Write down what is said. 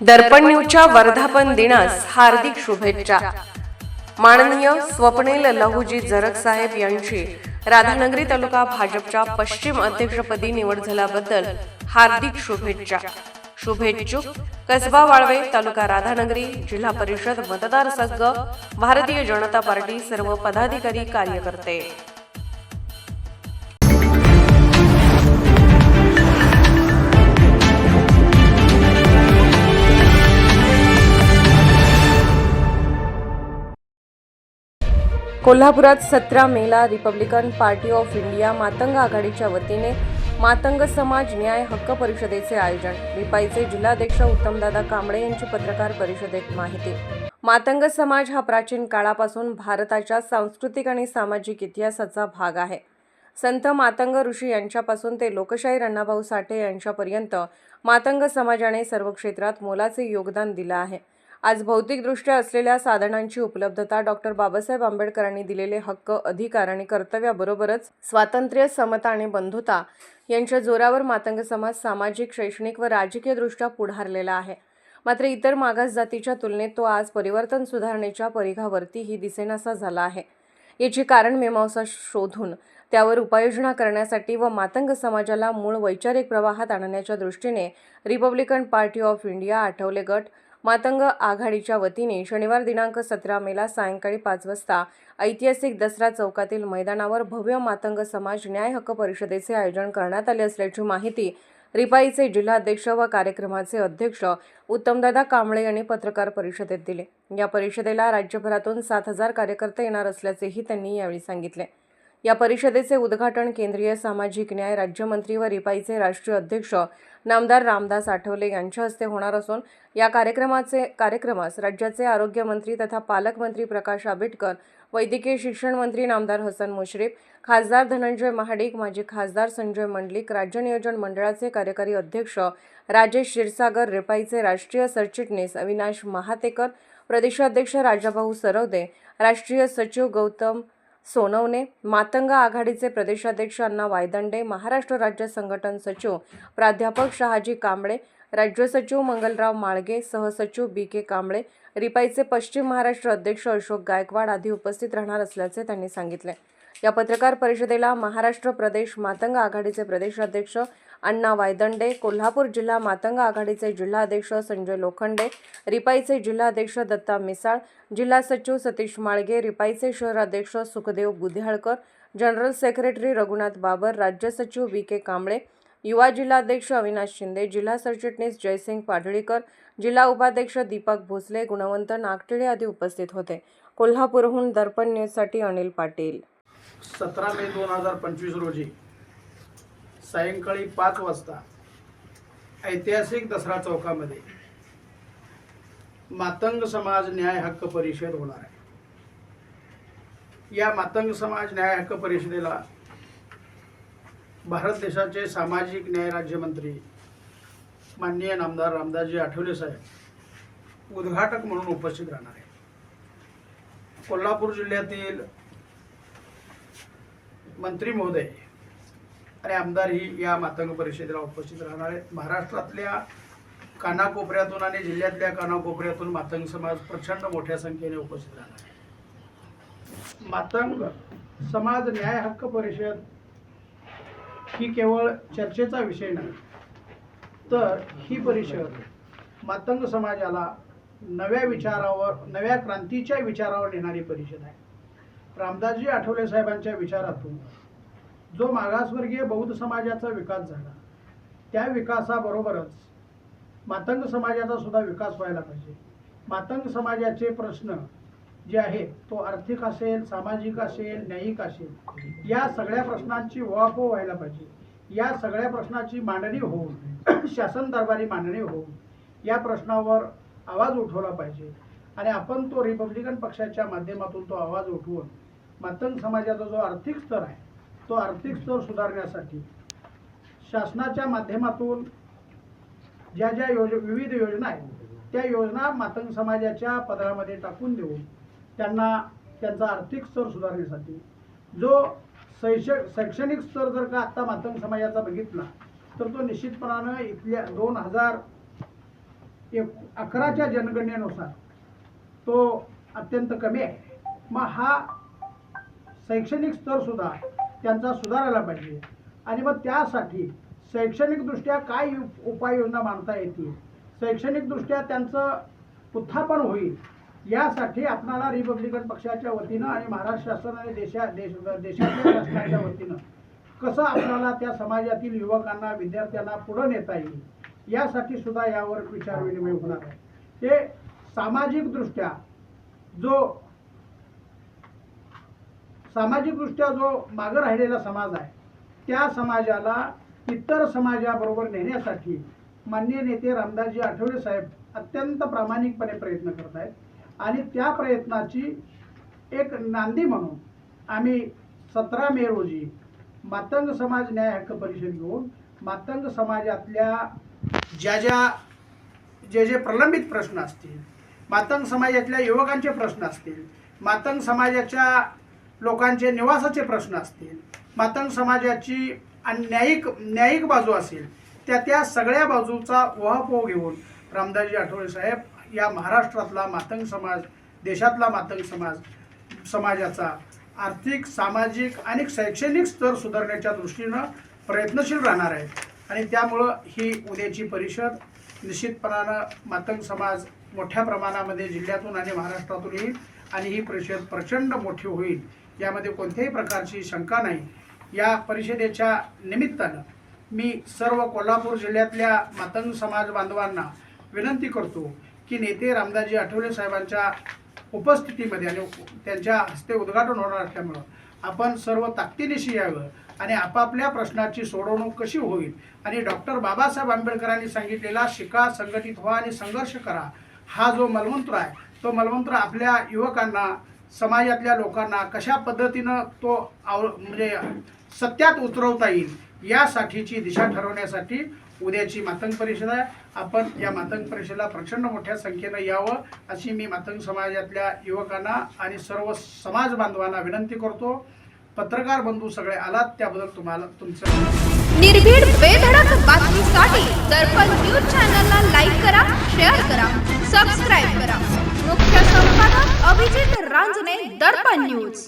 दर्पण न्यूजच्या वर्धापन दिनास हार्दिक शुभेच्छा. माननीय स्वप्नील लहुजी जरग साहेब यांची राधानगरी तालुका भाजपच्या पश्चिम अध्यक्षपदी निवड झाल्याबद्दल हार्दिक शुभेच्छा. शुभेच्छुक कसबा वाळवे तालुका राधानगरी जिल्हा परिषद मतदारसंघ भारतीय जनता पार्टी सर्व पदाधिकारी कार्यकर्ते. कोल्हापुरात सतरा मेला republican party of India Matang आघाडीच्या वतीने मातंग समाज न्याय हक्क परिषदेचे आयोजन. रिपाईचे जिल्हाध्यक्ष उत्तमदादा कांबळे यांची पत्रकार परिषदेत माहिती. मातंग समाज हा प्राचीन काळापासून भारताच्या सांस्कृतिक आणि सामाजिक इतिहासाचा भाग आहे. संत मातंग ऋषी यांच्यापासून ते लोकशाहीर अण्णाभाऊ साठे यांच्यापर्यंत मातंग समाजाने सर्व क्षेत्रात मोलाचे योगदान दिलं आहे. आज भौतिकदृष्ट्या असलेल्या साधनांची उपलब्धता डॉक्टर बाबासाहेब आंबेडकरांनी दिलेले हक्क अधिकार आणि कर्तव्याबरोबरच स्वातंत्र्य समता आणि बंधुता यांच्या जोरावर मातंग समाज सामाजिक शैक्षणिक व राजकीयदृष्ट्या पुढारलेला आहे. मात्र इतर मागास जातीच्या तुलनेत तो आज परिवर्तन सुधारणेच्या परिघावरतीही दिसेनासा झाला आहे. याची कारण मीमांसा शोधून त्यावर उपाययोजना करण्यासाठी व मातंग समाजाला मूळ वैचारिक प्रवाहात आणण्याच्या दृष्टीने republican party of India Athawale गट मातंग आघाडीच्या वतीने शनिवार दिनांक सतरा मेला सायंकाळी पाच वाजता ऐतिहासिक दसरा चौकातील मैदानावर भव्य मातंग समाज न्याय हक्क परिषदेचे आयोजन करण्यात आले असल्याची माहिती रिपाईचे जिल्हाध्यक्ष व कार्यक्रमाचे अध्यक्ष उत्तमदादा कांबळे यांनी पत्रकार परिषदेत दिले. या परिषदेला राज्यभरातून सात हजार कार्यकर्ते येणार असल्याचेही त्यांनी यावेळी सांगितले. या परिषदेचे उद्घाटन केंद्रीय सामाजिक न्याय राज्यमंत्री व रिपाईचे राष्ट्रीय अध्यक्ष नामदार रामदास आठवले यांच्या हस्ते होणार असून या कार्यक्रमाचे कार्यक्रमास राज्याचे आरोग्यमंत्री तथा पालकमंत्री प्रकाश आंबेडकर वैद्यकीय शिक्षण मंत्री नामदार हसन मुश्रीफ खासदार धनंजय महाडिक माजी खासदार संजय मंडलिक राज्य नियोजन मंडळाचे कार्यकारी अध्यक्ष राजेश क्षीरसागर रिपाईचे राष्ट्रीय सरचिटणीस अविनाश महातेकर प्रदेशाध्यक्ष राजाभाऊ सरवदे राष्ट्रीय सचिव गौतम सोनवणे मातंग आघाडीचे प्रदेशाध्यक्ष अण्णा वायदंडे महाराष्ट्र राज्य संघटन सचिव प्राध्यापक शहाजी कांबळे राज्य सचिव मंगलराव माळगे सहसचिव बी के कांबळे रिपाईचे पश्चिम महाराष्ट्र अध्यक्ष अशोक गायकवाड आदी उपस्थित राहणार असल्याचे त्यांनी सांगितले. या पत्रकार परिषदेला महाराष्ट्र प्रदेश मातंग आघाडीचे प्रदेशाध्यक्ष अण्णा वायदंडे कोल्हापूर जिल्हा मातंग आघाडीचे जिल्हाध्यक्ष संजय लोखंडे रिपाईचे जिल्हाध्यक्ष दत्ता मिसाळ जिल्हा सचिव सतीश माळगे रिपाईचे शहराध्यक्ष सुखदेव बुधिहाळकर जनरल सेक्रेटरी रघुनाथ बाबर राज्य सचिव व्ही के कांबळे युवा जिल्हाध्यक्ष अविनाश शिंदे जिल्हा सरचिटणीस जयसिंग पाडळीकर जिल्हा उपाध्यक्ष दीपक भोसले गुणवंत नागटिळे आदी उपस्थित होते. कोल्हापूरहून दर्पण न्यूजसाठी अनिल पाटील. सतरा मे दोन हजार पंचवीस रोजी सायंकाळी पाच वाजता ऐतिहासिक दसरा चौकामध्ये मातंग समाज न्याय हक्क परिषद होणार आहे. या मातंग समाज न्याय हक्क परिषदेला भारत देशाचे सामाजिक न्याय राज्यमंत्री माननीय नामदार रामदासजी आठवले साहेब उद्घाटक म्हणून उपस्थित राहणार आहे कोल्हापूर जिल्ह्यातील मंत्री महोदय आणि आमदार ही या मातंग परिषदेला उपस्थित राहणार आहेत. महाराष्ट्रातल्या कानाकोपऱ्यातून आणि जिल्ह्यातल्या कानाकोपऱ्यातून मातंग समाज प्रचंड मोठ्या संख्येने उपस्थित राहणार आहे. मातंग समाज न्याय हक्क परिषद ही केवळ चर्चेचा विषय नाही तर ही परिषद मातंग समाजाला नव्या विचारावर नव्या क्रांतीच्या विचारावर नेणारी परिषद आहे. रामदासजी आठवले साहेबांच्या विचारातून जो मागासवर्गीय बौद्ध समाजाचा विकास झाला त्या विकासाबरोबरच मातंग समाजाचा सुद्धा विकास व्हायला पाहिजे. मातंग समाजाचे प्रश्न जे आहेत तो आर्थिक असेल सामाजिक असेल न्यायिक असेल या सगळ्या प्रश्नांची उहापोह व्हायला पाहिजे. या सगळ्या प्रश्नाची मांडणी होऊन शासन दरबारी मांडणी होऊन या प्रश्नावर आवाज उठवला पाहिजे. आणि आपण तो रिपब्लिकन पक्षाच्या माध्यमातून तो आवाज उठवून मातंग समाजाचा जो आर्थिक स्तर आहे तो आर्थिक स्तर सुधारण्यासाठी शासनाच्या माध्यमातून ज्या ज्या योज विविध योजना आहेत त्या योजना मातंग समाजाच्या पदरामध्ये टाकून देऊन त्यांना त्यांचा आर्थिक स्तर सुधारण्यासाठी. जो शैक्ष शैक्षणिक स्तर जर का आत्ता मातंग समाजाचा बघितला तर तो निश्चितपणानं इथल्या दोन हजार एक अकराच्या जनगणनेनुसार तो अत्यंत कमी आहे. मग हा शैक्षणिक स्तर सुद्धा त्यांचा सुधारायला पाहिजे. आणि मग त्यासाठी शैक्षणिकदृष्ट्या काय उप- उपाययोजना मांडता येतील? शैक्षणिकदृष्ट्या त्यांचं उत्थापन होईल यासाठी आपणाला रिपब्लिकन पक्षाच्या वतीनं आणि महाराष्ट्र शासन आणि देशा देश देशातल्या शासनाच्या वतीनं कसं आपल्याला त्या समाजातील युवकांना विद्यार्थ्यांना पुढं नेता येईल यासाठी सुद्धा यावर विचारविनिमय होणार आहे. ते सामाजिकदृष्ट्या जो सामाजिकदृष्ट्या जो मागं राहिलेला समाज आहे त्या समाजाला इतर समाजाबरोबर नेण्यासाठी माननीय नेते रामदासजी आठवले साहेब अत्यंत प्रामाणिकपणे प्रयत्न करत आहेत. आणि त्या प्रयत्नाची एक नांदी म्हणून आम्ही सतरा मे रोजी मातंग समाज न्याय हक्क परिषद घेऊन मातंग समाजातल्या ज्या ज्या जे जे प्रलंबित प्रश्न असतील मातंग समाजातल्या युवकांचे प्रश्न असतील मातंग समाजाच्या लोकांचे निवासाचे प्रश्न असतील मातंग समाजाची आणि न्यायिक न्यायिक बाजू असेल त्या त्या सगळ्या बाजूचा उहापोह घेऊन रामदासजी आठवले साहेब या महाराष्ट्रातला मातंग समाज देशातला मातंग समाज समाजाचा आर्थिक सामाजिक आणि शैक्षणिक स्तर सुधारण्याच्या दृष्टीनं प्रयत्नशील राहणार आहेत आणि त्यामुळं ही उद्याची परिषद निश्चितपणानं मातंग समाज मोठ्या प्रमाणामध्ये जिल्ह्यातून आणि महाराष्ट्रातून येईल आणि ही परिषद प्रचंड मोठी होईल. यामध्ये कोणत्याही प्रकारची शंका नाही. या परिषदेच्या निमित्तानं मी सर्व कोल्हापूर जिल्ह्यातल्या मातंग समाज बांधवांना विनंती करतो की नेते रामदासजी आठवले साहेबांच्या उपस्थितीमध्ये आणि त्यांच्या हस्ते उद्घाटन होणार असल्यामुळं आपण सर्व ताकदीनिशी यावं आणि आपापल्या प्रश्नाची सोडवणूक कशी होईल आणि डॉक्टर बाबासाहेब आंबेडकरांनी सांगितलेला शिका संघटित व्हा आणि संघर्ष करा हा जो मलमंत्र आहे तो मलमंत्र आपल्या युवकांना समाजातल्या लोकांना कशा पद्धतीनं तो आव म्हणजे सत्यात उतरवता येईल यासाठीची दिशा ठरवण्यासाठी उद्याची मातंग परिषद आहे. आपण या मातंग परिषदेला प्रचंड मोठ्या संख्येनं यावं अशी मी मातंग समाजातल्या युवकांना आणि सर्व समाज बांधवांना विनंती करतो. पत्रकार बंधू सगळे आलात त्याबद्दल तुम्हाला तुमचं निर्भीड बेधडक बातमीसाठी दर्पण न्यूज चॅनलला लाईक करा शेअर करा सबस्क्राईब करा. मुख्य संपादक अभिजित रांजने दर्पण न्यूज.